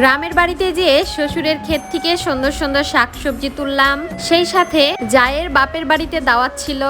গ্রামের বাড়িতে যেয়ে শ্বশুরের ক্ষেত থেকে সুন্দর সুন্দর শাকসবজি তুললাম, সেই সাথে জায়ের বাপের বাড়িতে দাওয়াত ছিল।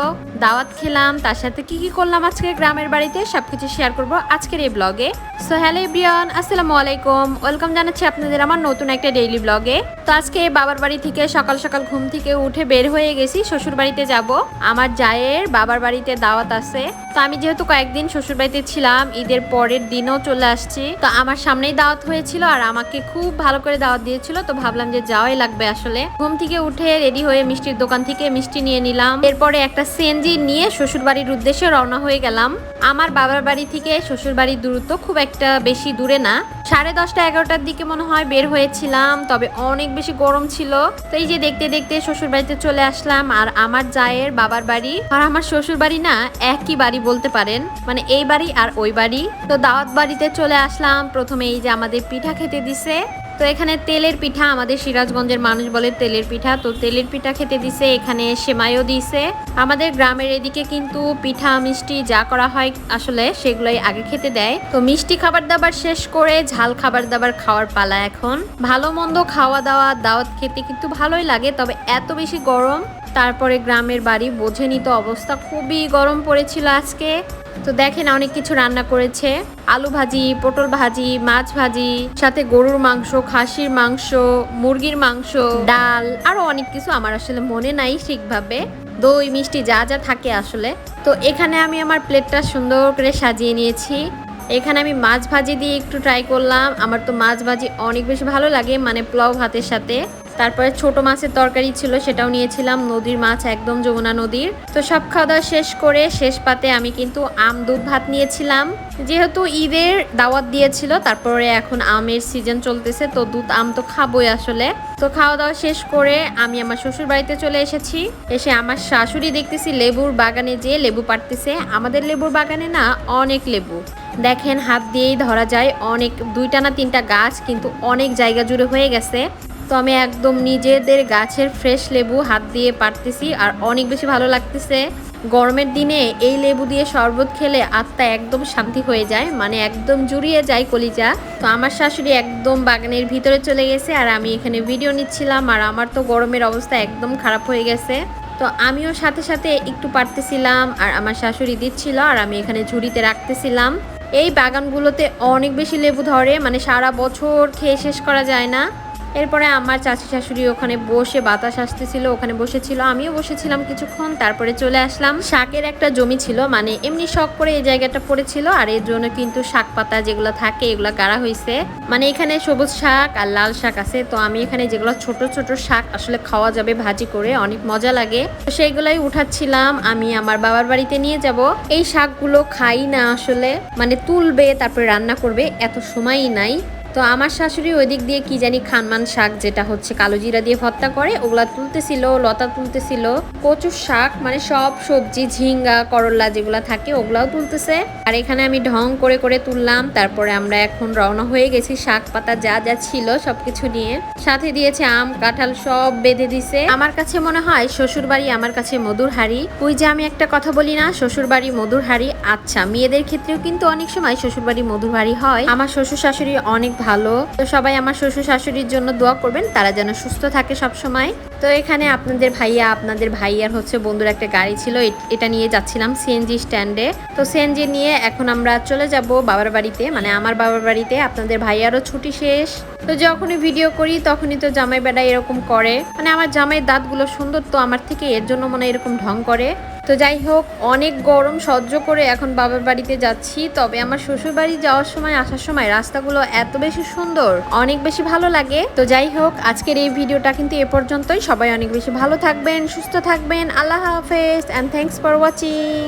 দাওয়াত খেলাম, তার সাথে কি কি করলাম আজকে গ্রামের বাড়িতে সবকিছু শেয়ার করব আজকের এই ব্লগে সো হ্যালো এভরিওয়ান আসসালামু আলাইকুম। ওয়েলকাম জানাচ্ছি আপনাদের আমার নতুন একটা ডেইলি ব্লগে তো আজকে বাবার বাড়ি থেকে সকাল সকাল ঘুম থেকে উঠে বের হয়ে গেছি, শ্বশুর বাড়িতে যাব। আমার জায়ের বাবার বাড়িতে দাওয়াত আছে। তো আমি যেহেতু কয়েকদিন শ্বশুর বাড়িতে ছিলাম, ঈদের পরের দিনও চলে আসছি। তো আমার সামনেই দাওয়াত হয়েছিল আর আমাকে খুব ভালো করে দাওয়াত দিয়েছিল, তো ভাবলাম যে যাওয়াই লাগবে আসলে। ঘুম থেকে উঠে রেডি হয়ে মিষ্টির দোকান থেকে মিষ্টি নিয়ে নিলাম। এরপরে একটা সিএনজি নিয়ে শ্বশুর বাড়ির উদ্দেশ্যে রওনা হয়ে গেলাম। আমার বাবার বাড়ি থেকে শ্বশুর বাড়ির দূরত্ব খুব একটা বেশি দূরে না। সাড়ে দশটা এগারোটার দিকে মনে হয় বের হয়েছিলাম, তবে অনেক বেশি গরম ছিল। তো এই যে দেখতে দেখতে শ্বশুর বাড়িতে চলে আসলাম, আর আমার জায়ের বাবার বাড়ি আর আমার শ্বশুর বাড়ি না একই বাড়ি বলতে পারেন মানে এই বাড়ি আর ওই বাড়ি। তো দাওয়াত বাড়িতে চলে আসলাম, প্রথমে এই যে আমাদের পিঠা খেতে দিছে। তো এখানে তেলের পিঠা আমাদের সিরাজগঞ্জের মানুষ বলে তেলের পিঠা। তো তেলের পিঠা খেতে দিছে, এখানে সেমাইও দিছে। আমাদের গ্রামের এদিকে কিন্তু পিঠা, মিষ্টি যা করা হয় আসলে সেগুলোই আগে খেতে দেয়। তো মিষ্টি খাবার দাবার শেষ করে ঝাল খাবার দাবার খাওয়ার পালা এখন। ভালো মন্দ খাওয়া দাওয়া, দাওয়াত খেতে কিন্তু ভালোই লাগে, তবে এত বেশি গরম তারপরে গ্রামের বাড়ি, বোঝেনি তো অবস্থা। খুবই গরম পড়েছিল আজকে। তো দেখেন অনেক কিছু রান্না করেছে। আলু ভাজি, পটল ভাজি, মাছ ভাজি, সাথে গরুর মাংস, খাসির মাংস, মুরগির মাংস, ডাল, আরও অনেক কিছু আমার আসলে মনে নাই ঠিকভাবে। দই, মিষ্টি যা যা থাকে আসলে। তো এখানে আমি আমার প্লেটটা সুন্দর করে সাজিয়ে নিয়েছি। এখানে আমি মাছ ভাজি দিয়ে একটু ট্রাই করলাম। আমার তো মাছ ভাজি অনেক বেশি ভালো লাগে মানে পোলাও ভাতের সাথে। তারপরে ছোট মাছের তরকারি ছিল, সেটাও নিয়েছিলাম। নদীর মাছ একদম যমুনা নদীর। তো সব খাওয়া দাওয়া শেষ করে শেষ পাতে আমি কিন্তু আম, দুধ, ভাত নিয়েছিলাম। যেহেতু ঈদের দাওয়াত দিয়েছিল, তারপরে এখন আমের সিজন চলতেছে, তো দুধ, আম তো খাবোই আসলে। তো খাওয়া দাওয়া শেষ করে আমি আমার শ্বশুর বাড়িতে চলে এসেছি। এসে আমার শাশুড়ি দেখতেছি লেবুর বাগানে যে লেবু পাড়তেছে। আমাদের লেবুর বাগানে না অনেক লেবু। দেখেন, হাত দিয়েই ধরা যায়, অনেক দুইটা না তিনটা গাছ কিন্তু অনেক জায়গা জুড়ে হয়ে গেছে। তো আমি একদম নিজেদের গাছের ফ্রেশ লেবু হাত দিয়ে পারতেছি আর অনেক বেশি ভালো লাগতেছে। গরমের দিনে এই লেবু দিয়ে শরবত খেলে আত্মা একদম শান্তি হয়ে যায় মানে একদম জুড়িয়ে যায় কলিজা। তো আমার শাশুড়ি একদম বাগানের ভিতরে চলে গেছে আর আমি এখানে ভিডিও নিচ্ছিলাম আর আমার তো গরমের অবস্থা একদম খারাপ হয়ে গেছে। তো আমিও সাথে সাথে একটু পারতেছিলাম আর আমার শাশুড়ি দিচ্ছিল আর আমি এখানে ঝুড়িতে রাখতেছিলাম। এই বাগানগুলোতে অনেক বেশি লেবু ধরে মানে সারা বছর খেয়ে শেষ করা যায় না। এরপরে আমার চাচি শাশুড়ি ওখানে বসে বাতাস আসতেছিল, ওখানে বসেছিল, আমিও বসেছিলাম কিছুক্ষণ, তারপরে চলে আসলাম। শাকের একটা জমি ছিল মানে এমনি শখ করে এই জায়গাটা পড়েছিল, আর এর জন্য কিন্তু শাক পাতা যেগুলো থাকে এগুলো গাড়া হয়েছে মানে এখানে সবুজ শাক আর লাল শাক আছে, তো আমি এখানে যেগুলো ছোট ছোট শাক আসলে খাওয়া যাবে ভাজি করে, অনেক মজা লাগে। তো উঠাচ্ছিলাম, আমি আমার বাবার বাড়িতে নিয়ে যাব। এই শাকগুলো খাই না আসলে মানে তুলবে, তারপরে রান্না করবে, এত সময়ই নাই। তো আমার শাশুড়ি ওই দিক দিয়ে কি জানি খানমান শাক যেটা হচ্ছে কালো জিরা দিয়ে ভর্তা করে, ওগুলা তুলতেছিল, লতা তুলতেছিল, কচুর শাক মানে সব সবজি, ঝিঙ্গা, করলা যেগুলা থাকে ওগুলাও তুলতেছে। আর এখানে আমি ঢং করে করে তুললাম, তারপরে আমরা এখন রওনা হয়ে গেছি শাক পাতা যা যা ছিল সবকিছু নিয়ে। সাথে দিয়েছে আম, কাঁঠাল সব বেঁধে দিছে। আমার কাছে মনে হয় শ্বশুর বাড়ি আমার কাছে মধুর হাড়ি। ওই যে আমি একটা কথা বলি না শ্বশুর বাড়ি মধুর হাড়ি আচ্ছা মেয়েদের ক্ষেত্রেও কিন্তু অনেক সময় শ্বশুর বাড়ি মধুর হাড়ি হয়। আমার শ্বশুর শাশুড়ি অনেক ভালো। তো সবাই আমার শ্বশুর শাশুড়ির জন্য দোয়া করবেন, তারা যেন সুস্থ থাকে সব সময় তো এখানে আপনাদের ভাইয়া, আপনাদের ভাইয়ার হচ্ছে বন্ধুর একটা গাড়ি ছিল এটা নিয়ে যাচ্ছিলাম সিএনজি স্ট্যান্ডে তো সিএনজি নিয়ে এখন আমরা চলে যাব বাবার বাড়িতে মানে আমার বাবার বাড়িতে, আপনাদের ভাইয়ারও ছুটি শেষ। তো যখনই ভিডিও করি, তখনই তো জামাই বেড়া এরকম করে। মানে আমার জামাই দাঁতগুলো সুন্দর, তো আমার থেকে এর জন্য মনে এরকম ঢং করে। তো যাই হোক, অনেক গরম সহ্য করে এখন বাবার বাড়িতে যাচ্ছি। তবে আমার শ্বশুর বাড়ি যাওয়ার সময়, আসার সময় রাস্তাগুলো এত বেশি সুন্দর, অনেক বেশি ভালো লাগে। তো যাই হোক, আজকের এই ভিডিওটা কিন্তু এ পর্যন্তই। সবাই অনেক বেশি ভালো থাকবেন, সুস্থ থাকবেন। আল্লাহ হাফেজ অ্যান্ড থ্যাংকস ফর ওয়াচিং